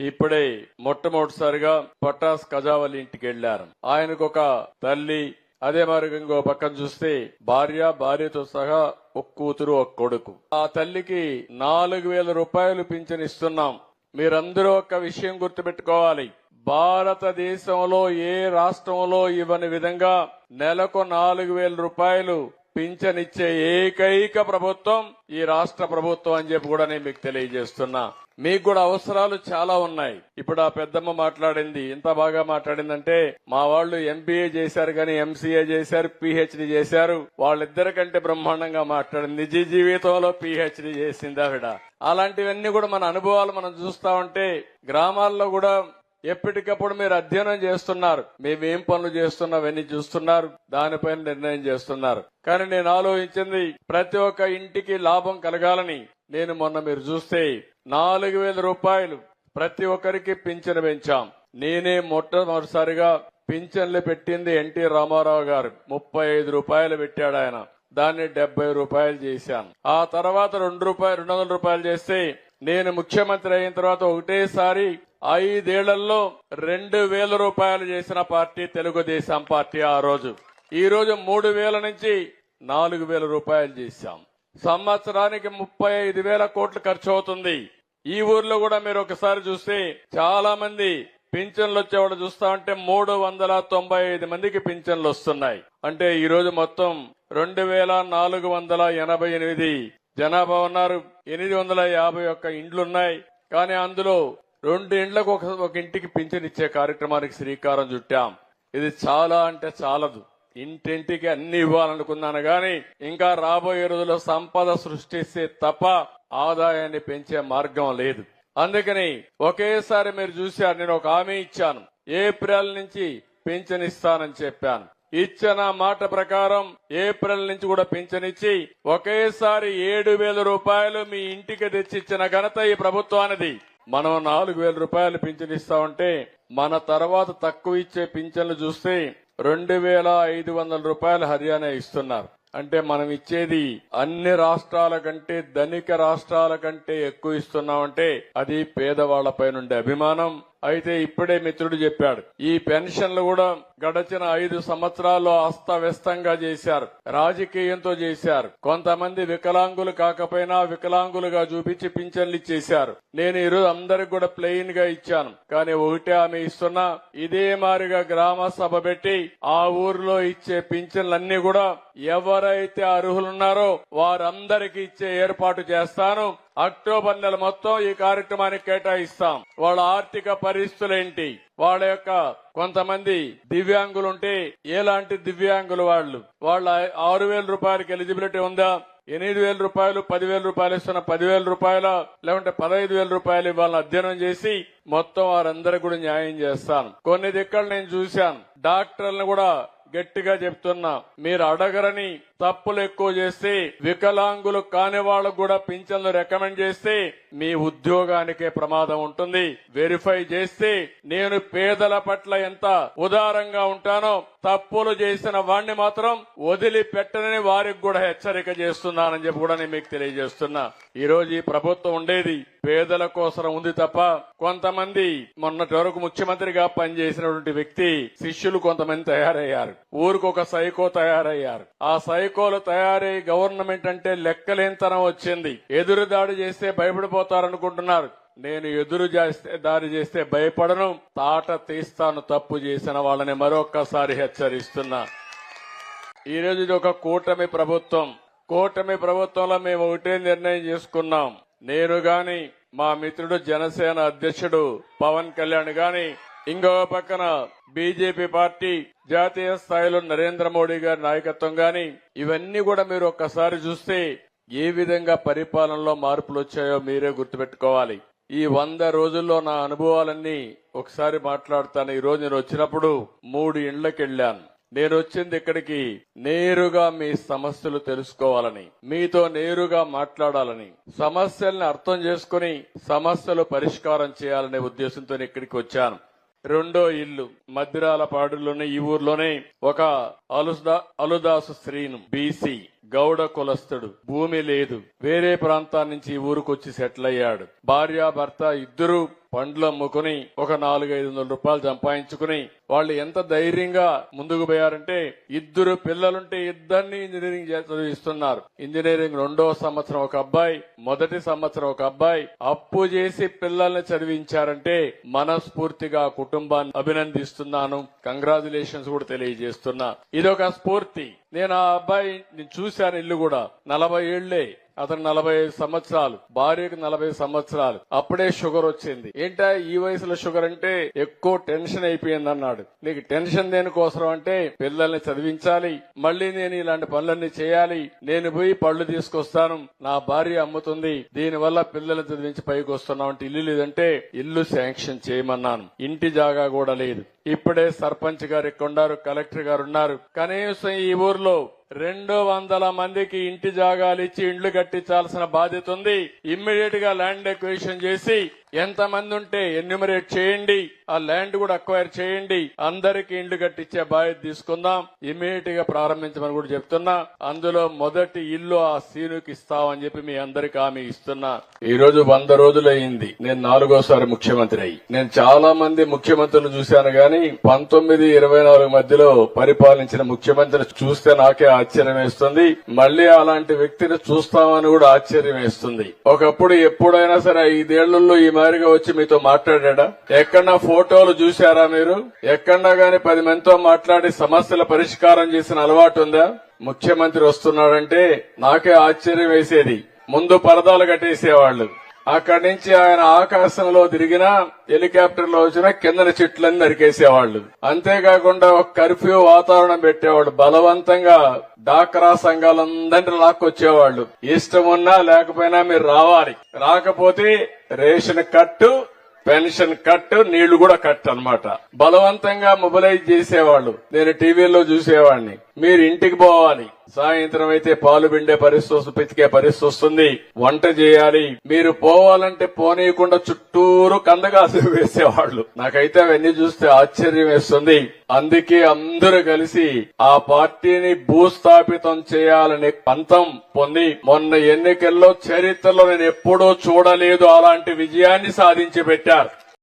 ఇప్పుడే మొట్టమొదటిసారిగా పటాస్ కజావలి ఇంటికి వెళ్ళారు ఆయనకు ఒక తల్లి అదే మరి ఇంకో పక్కన చూస్తే భార్య భార్యతో సహా ఒక కూతురు ఒక కొడుకు. ఆ తల్లికి నాలుగు వేల రూపాయలు పింఛన్ ఇస్తున్నాం. మీరందరూ ఒక విషయం గుర్తుపెట్టుకోవాలి. భారతదేశంలో ఏ రాష్ట్రంలో ఇవ్వని విధంగా నెలకు నాలుగు వేల రూపాయలు పింఛన్ ఇచ్చే ఏకైక ప్రభుత్వం ఈ రాష్ట్ర ప్రభుత్వం అని చెప్పి కూడా నేను మీకు తెలియజేస్తున్నా. మీకు కూడా అవసరాలు చాలా ఉన్నాయి. ఇప్పుడు ఆ పెద్దమ్మ మాట్లాడింది. ఇంత బాగా మాట్లాడిందంటే మా వాళ్ళు ఎంబీఏ చేశారు కానీ ఎంసీఏ చేశారు పిహెచ్డి చేశారు. వాళ్ళిద్దరికంటే బ్రహ్మాండంగా మాట్లాడింది. నిజ జీవితంలో పిహెచ్డి చేసింది ఆవిడ. అలాంటివన్నీ కూడా మన అనుభవాలు మనం చూస్తా ఉంటే గ్రామాల్లో కూడా ఎప్పటికప్పుడు మీరు అధ్యయనం చేస్తున్నారు. మేమేం పనులు చేస్తున్నావన్నీ చూస్తున్నారు. దానిపైన నిర్ణయం చేస్తున్నారు. కానీ నేను ఆలోచించింది ప్రతి ఒక్క ఇంటికి లాభం కలగాలని నేను మొన్న మీరు చూస్తే నాలుగు వేల రూపాయలు ప్రతి ఒక్కరికి పింఛను పెంచాం. నేనే మొట్టమొదటిసారిగా పింఛన్లు పెట్టింది ఎన్టీ రామారావు గారు. ముప్పై ఐదు రూపాయలు పెట్టాడు ఆయన. దాన్ని డెబ్బై రూపాయలు చేశాను ఆ తర్వాత రెండు రూపాయలు రెండు వందల రూపాయలు చేస్తే నేను ముఖ్యమంత్రి అయిన తర్వాత ఒకటేసారి ఐదేళ్ళలో రెండు వేల రూపాయలు చేసిన పార్టీ తెలుగుదేశం పార్టీ ఆ రోజు. ఈ రోజు మూడు వేల నుంచి నాలుగు వేల రూపాయలు చేశాం. సంవత్సరానికి ముప్పై ఐదు వేల కోట్లు ఖర్చు అవుతుంది. ఈ ఊర్లో కూడా మీరు ఒకసారి చూస్తే చాలా మంది పింఛన్లు వచ్చేవాడు చూస్తా ఉంటే మూడు వందల తొంభై ఐదు మందికి పింఛన్లు వస్తున్నాయి. అంటే ఈ రోజు మొత్తం రెండు వేల నాలుగు వందల ఎనభై ఎనిమిది జనాభా ఉన్నారు. ఎనిమిది వందల యాభై ఒక్క ఇండ్లున్నాయి. కానీ అందులో రెండు ఇండ్లకు ఒక ఒక ఇంటికి పింఛన్ ఇచ్చే కార్యక్రమానికి శ్రీకారం చుట్టాం. ఇది చాలా అంటే చాలదు. ఇంటింటికి అన్ని ఇవ్వాలనుకున్నాను గాని ఇంకా రాబోయే రోజుల్లో సంపద సృష్టిస్తే తప్ప ఆదాయాన్ని పెంచే మార్గం లేదు. అందుకని ఒకేసారి మీరు చూశారు నేను ఒక హామీ ఇచ్చాను. ఏప్రిల్ నుంచి పింఛన్ ఇస్తానని చెప్పాను. ఇచ్చిన మాట ప్రకారం ఏప్రిల్ నుంచి కూడా పింఛనిచ్చి ఒకేసారి ఏడు వేల రూపాయలు మీ ఇంటికి తెచ్చిచ్చిన ఘనత ఈ ప్రభుత్వానిది. మనం నాలుగు వేల రూపాయలు పింఛన్ ఇస్తామంటే మన తర్వాత తక్కువ ఇచ్చే పింఛన్లు చూస్తే రెండు వేల ఐదు వందల రూపాయలు హర్యానా ఇస్తున్నారు. అంటే మనం ఇచ్చేది అన్ని రాష్ట్రాల కంటే ధనిక రాష్ట్రాల కంటే ఎక్కువ ఇస్తున్నామంటే అది పేదవాళ్ళపై నుండి అభిమానం. అయితే ఇప్పుడే మిత్రుడు చెప్పాడు ఈ పెన్షన్లు కూడా గడచిన ఐదు సంవత్సరాల్లో అస్తవ్యస్తంగా చేశారు రాజకీయంతో చేశారు. కొంతమంది వికలాంగులు కాకపోయినా వికలాంగులుగా చూపించి పింఛన్లు ఇచ్చేశారు. నేను ఈరోజు అందరికి కూడా ప్లెయిన్గా ఇచ్చాను కానీ ఒకటే ఆమె ఇస్తున్నా ఇదే మారిగా గ్రామ సభ పెట్టి ఆ ఊర్లో ఇచ్చే పింఛన్లన్నీ కూడా ఎవరైతే అర్హులున్నారో వారందరికీ ఇచ్చే ఏర్పాటు చేస్తాను. అక్టోబర్ నెల మొత్తం ఈ కార్యక్రమానికి కేటాయిస్తాం. వాళ్ళ ఆర్థిక పరిస్థితులు ఏంటి వాళ్ళ యొక్క కొంతమంది దివ్యాంగులు ఉంటే ఎలాంటి దివ్యాంగులు వాళ్ళు? వాళ్ళ ఆరు వేల రూపాయలకి ఎలిజిబిలిటీ ఉందా? ఎనిమిది వేల రూపాయలు పదివేల రూపాయలు ఇస్తున్న పదివేల రూపాయల లేకుంటే పదహైదు వేల రూపాయలు ఇవ్వాలని అధ్యయనం చేసి మొత్తం వారందరికి కూడా న్యాయం చేస్తాను కొన్ని దిక్కలు నేను చూశాను. డాక్టర్లను కూడా గట్టిగా చెప్తున్నా. మీరు అడగరని తప్పులు ఎక్కువ చేస్తే వికలాంగులు కాని వాళ్ళకు కూడా పింఛన్లు రికమెండ్ చేస్తే మీ ఉద్యోగానికే ప్రమాదం ఉంటుంది. వెరిఫై చేస్తే నేను పేదల పట్ల ఎంత ఉదారంగా ఉంటానో తప్పులు చేసిన వాణ్ణి మాత్రం వదిలిపెట్టనని వారికి కూడా హెచ్చరిక చేస్తున్నానని చెప్పి కూడా నేను మీకు తెలియజేస్తున్నా. ఈ రోజు ఈ ప్రభుత్వం ఉండేది పేదల కోసం ఉంది తప్ప కొంతమంది మొన్నటి వరకు ముఖ్యమంత్రిగా పనిచేసినటువంటి వ్యక్తి శిష్యులు కొంతమంది తయారయ్యారు. ఊరికి ఒక సైకో తయారయ్యారు. ఆ సైకోలు తయారై గవర్నమెంట్ అంటే లెక్కలేనితనం వచ్చింది. ఎదురు దాడి చేస్తే భయపడిపోతారనుకుంటున్నారు. నేను ఎదురు చేస్తే దాడి చేస్తే భయపడను. తాట తీస్తాను తప్పు చేసిన వాళ్ళని మరొక్కసారి హెచ్చరిస్తున్నా. ఈ ఇది ఒక కూటమి ప్రభుత్వం. కూటమి ప్రభుత్వంలో మేము ఒకటే నిర్ణయం చేసుకున్నాం. నేను గాని మా మిత్రుడు జనసేన అధ్యక్షుడు పవన్ కళ్యాణ్ గాని ఇంకో పక్కన బీజేపీ పార్టీ జాతీయ స్థాయిలో నరేంద్ర మోడీ గారి నాయకత్వం గాని ఇవన్నీ కూడా మీరు ఒక్కసారి చూస్తే ఏ విధంగా పరిపాలనలో మార్పులు వచ్చాయో మీరే గుర్తుపెట్టుకోవాలి. ఈ వంద రోజుల్లో నా అనుభవాలన్నీ ఒకసారి మాట్లాడతాను. ఈ రోజు నేను వచ్చినప్పుడు మూడు ఇండ్లకెళ్ళాను. నేను వచ్చింది ఇక్కడికి నేరుగా మీ సమస్యలు తెలుసుకోవాలని మీతో నేరుగా మాట్లాడాలని సమస్యల్ని అర్థం చేసుకుని సమస్యలు పరిష్కారం చేయాలనే ఉద్దేశంతో ఇక్కడికి వచ్చాను. రెండో ఇల్లు మద్దిరాల పాడులోనే ఈ ఊర్లోనే ఒక అలుదా అలుదాసు శ్రీను బీసీ గౌడ కులస్తుడు భూమి లేదు. వేరే ప్రాంతాల నుంచి ఈ ఊరికి సెటిల్ అయ్యాడు భార్య భర్త ఇద్దరు పండ్లు అమ్ముకుని ఒక నాలుగు ఐదు వందల రూపాయలు సంపాదించుకుని వాళ్ళు ఎంత ధైర్యంగా ముందుకు పోయారంటే ఇద్దరు పిల్లలుంటే ఇద్దరిని ఇంజనీరింగ్ చదివిస్తున్నారు. ఇంజనీరింగ్ రెండో సంవత్సరం ఒక అబ్బాయి మొదటి సంవత్సరం ఒక అబ్బాయి అప్పు చేసి పిల్లల్ని చదివించారంటే మనస్ఫూర్తిగా కుటుంబాన్ని అభినందిస్తున్నాను. కంగ్రాచులేషన్స్ కూడా తెలియజేస్తున్నా. ఇదొక స్ఫూర్తి. నేను ఆ అబ్బాయి నేను చూశాను ఇల్లు కూడా. నలభై ఏళ్ళే అతను నలభై ఐదు సంవత్సరాలు భార్యకు నలభై సంవత్సరాలు. అప్పుడే షుగర్ వచ్చింది. ఏంటా ఈ వయసులో షుగర్ అంటే ఎక్కువ టెన్షన్ అయిపోయింది అన్నాడు. నీకు టెన్షన్ దేనికోసం అంటే పిల్లల్ని చదివించాలి మళ్ళీ నేను ఇలాంటి పనులన్నీ చేయాలి నేను పోయి పళ్ళు తీసుకొస్తాను నా భార్య అమ్ముతుంది దీనివల్ల పిల్లల్ని చదివించి పైకి వస్తున్నావు అంటే ఇల్లు లేదంటే ఇల్లు శాంక్షన్ చేయమన్నాను. ఇంటి జాగా కూడా లేదు. ఇప్పుడే సర్పంచ్ గారు ఇక్కడ ఉన్నారు కలెక్టర్ గారు ఉన్నారు. కనీసం ఈ ఊర్లో రెండు వందల మందికి ఇంటి జాగాలు ఇచ్చి ఇండ్లు కట్టించాల్సిన బాధ్యత ఉంది. ఇమ్మీడియట్గా ల్యాండ్ ఎక్వేషన్ చేసి ఎంతమంది ఉంటే ఎన్యూమరేట్ చేయండి ఆ ల్యాండ్ కూడా అక్వైర్ చేయండి అందరికి ఇండ్లు కట్టించే బాధ్యత తీసుకుందాం ఇమీడియట్గా ప్రారంభించమని కూడా చెప్తున్నా. అందులో మొదటి ఇల్లు ఆ సీనుకి ఇస్తామని చెప్పి మీ అందరికి హామీ ఇస్తున్నా. ఈ రోజు వంద రోజులు అయింది నేను నాలుగోసారి ముఖ్యమంత్రి అయ్యి. నేను చాలా మంది ముఖ్యమంత్రులు చూశాను గాని పంతొమ్మిది ఇరవై నాలుగు మధ్యలో పరిపాలించిన ముఖ్యమంత్రి చూస్తే నాకే ఆశ్చర్యం వేస్తుంది. మళ్ళీ అలాంటి వ్యక్తిని చూస్తామని కూడా ఆశ్చర్యం వేస్తుంది. ఒకప్పుడు ఎప్పుడైనా సరే ఐదేళ్ళలో ఈ మారిగా వచ్చి మీతో మాట్లాడా ఎక్కడన్నా ఫోటోలు చూశారా మీరు? ఎక్కడన్నా గాని పది మందితో మాట్లాడి సమస్యల పరిష్కారం చేసిన అలవాటు ఉందా? ముఖ్యమంత్రి వస్తున్నాడంటే నాకే ఆశ్చర్యం వేసేది. ముందు పరదాలు కట్టేసేవాళ్ళు అక్కడి నుంచి ఆయన ఆకాశంలో తిరిగినా హెలికాప్టర్లో వచ్చినా కిందన చెట్లన్నీ నరికేసేవాళ్ళు అంతేకాకుండా ఒక కర్ఫ్యూ వాతావరణం పెట్టేవాళ్ళు. బలవంతంగా డాక్రా సంఘాలందరినీ లాక్కొచ్చేవాళ్ళు ఇష్టం ఉన్నా లేకపోయినా మీరు రావాలి. రాకపోతే రేషన్ కట్టు పెన్షన్ కట్ నీళ్ళు కూడా కట్ అన్నమాట బలవంతంగా మొబిలైజ్ చేసేవాళ్ళు. నేను టీవీలో చూసేవాడిని. మీరు ఇంటికి పోవాలి. సాయంత్రం అయితే పాలు పిండే పరిస్థితి పితికే పరిస్థితి వస్తుంది. వంట చేయాలి. మీరు పోవాలంటే పోనీయకుండా చుట్టూరు కందగాసు వేసేవాళ్ళు. నాకైతే అవన్నీ చూస్తే ఆశ్చర్యం వేస్తుంది. అందుకే అందరూ కలిసి ఆ పార్టీని భూస్థాపితం చేయాలనే పంతం పొంది మొన్న ఎన్నికల్లో చరిత్రలో నేను ఎప్పుడూ చూడలేదు అలాంటి విజయాన్ని సాధించి పెట్టారు